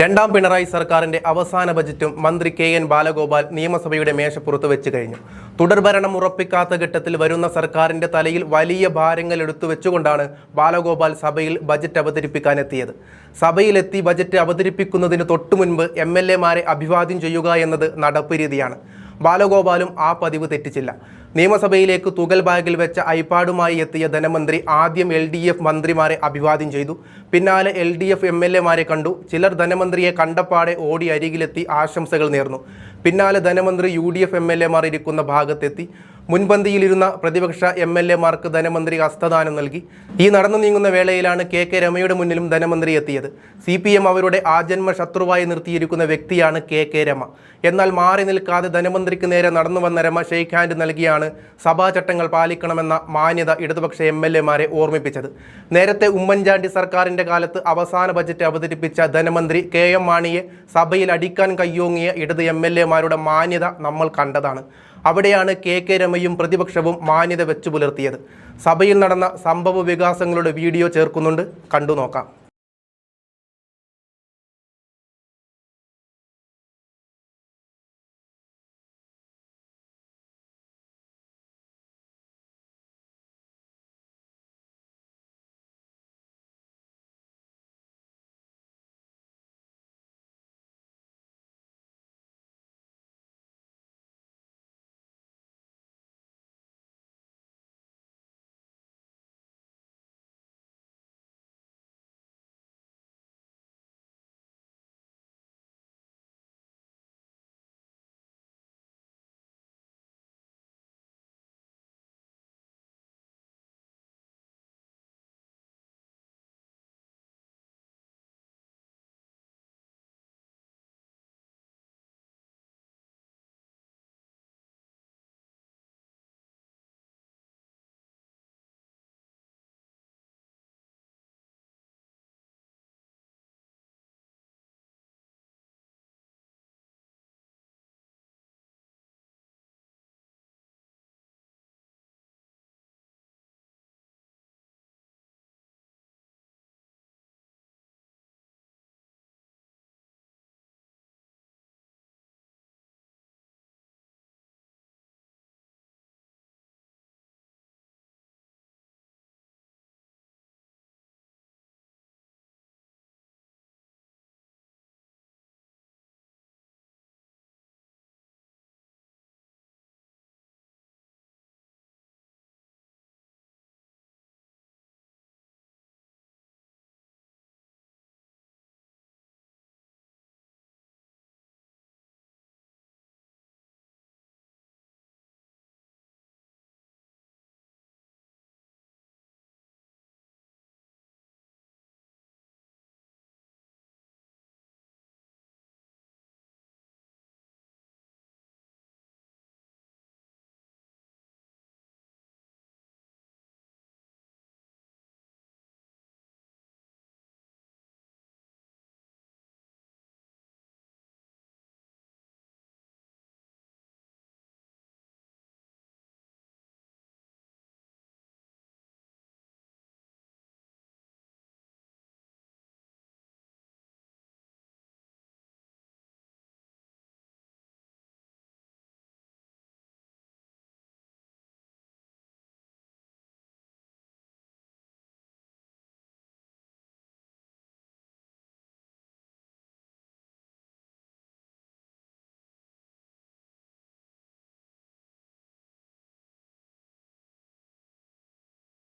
രണ്ടാം പിണറായി സർക്കാരിന്റെ അവസാന ബജറ്റും മന്ത്രി കെ എൻ ബാലഗോപാൽ നിയമസഭയുടെ മേശപ്പുറത്ത് വെച്ചു കഴിഞ്ഞു. തുടർഭരണം ഉറപ്പിക്കാത്ത ഘട്ടത്തിൽ വരുന്ന സർക്കാരിന്റെ തലയിൽ വലിയ ഭാരങ്ങൾ എടുത്തു വെച്ചുകൊണ്ടാണ് ബാലഗോപാൽ സഭയിൽ ബജറ്റ് അവതരിപ്പിക്കാനെത്തിയത് സഭയിലെത്തി ബജറ്റ് അവതരിപ്പിക്കുന്നതിന് തൊട്ടുമുൻപ് എം എൽ എമാരെ അഭിവാദ്യം ചെയ്യുക എന്നത് നടപ്പ് രീതിയാണ്. ബാലഗോപാലും ആ പതിവ് തെറ്റിച്ചില്ല. നിയമസഭയിലേക്ക് തുകൽ ബാഗിൽ വെച്ച ഐപാഡുമായി എത്തിയ ധനമന്ത്രി ആദ്യം എൽ ഡി എഫ് മന്ത്രിമാരെ അഭിവാദ്യം ചെയ്തു. പിന്നാലെ L D F M L എമാരെ കണ്ടു. ചിലർ ധനമന്ത്രിയെ കണ്ടപ്പാടെ ഓടി അരികിലെത്തി ആശംസകൾ നേർന്നു. പിന്നാലെ ധനമന്ത്രി U D F M L എമാർ ഇരിക്കുന്ന ഭാഗത്തെത്തി. മുൻപന്തിയിലിരുന്ന പ്രതിപക്ഷ എം എൽ എമാർക്ക് ധനമന്ത്രി ഹസ്തദാനം നൽകി. ഈ നടന്നു നീങ്ങുന്ന വേളയിലാണ് കെ കെ രമയുടെ മുന്നിലും ധനമന്ത്രി എത്തിയത്. സി പി എം അവരുടെ ആജന്മ ശത്രുവായി നിർത്തിയിരിക്കുന്ന വ്യക്തിയാണ് കെ കെ രമ. എന്നാൽ മാറി നിൽക്കാതെ ധനമന്ത്രിക്ക് നേരെ നടന്നു വന്ന രമ ഷെയ്ഖ് ഹാൻഡ് നൽകിയാണ് സഭാചട്ടങ്ങൾ പാലിക്കണമെന്ന മാന്യത ഇടതുപക്ഷ എം എൽ എമാരെ ഓർമ്മിപ്പിച്ചത്. നേരത്തെ ഉമ്മൻചാണ്ടി സർക്കാരിന്റെ കാലത്ത് അവസാന ബജറ്റ് അവതരിപ്പിച്ച ധനമന്ത്രി കെ എം മാണിയെ സഭയിൽ അടിക്കാൻ കയ്യോങ്ങിയ ഇടത് എം എൽ എമാരുടെ മാന്യത നമ്മൾ കണ്ടതാണ്. അവിടെയാണ് കെ കെ രമയും പ്രതിപക്ഷവും മാന്യത വെച്ചു പുലർത്തിയത് സഭയിൽ നടന്ന സംഭവ വികാസങ്ങളുടെ വീഡിയോ ചേർക്കുന്നുണ്ട്. കണ്ടു നോക്കാം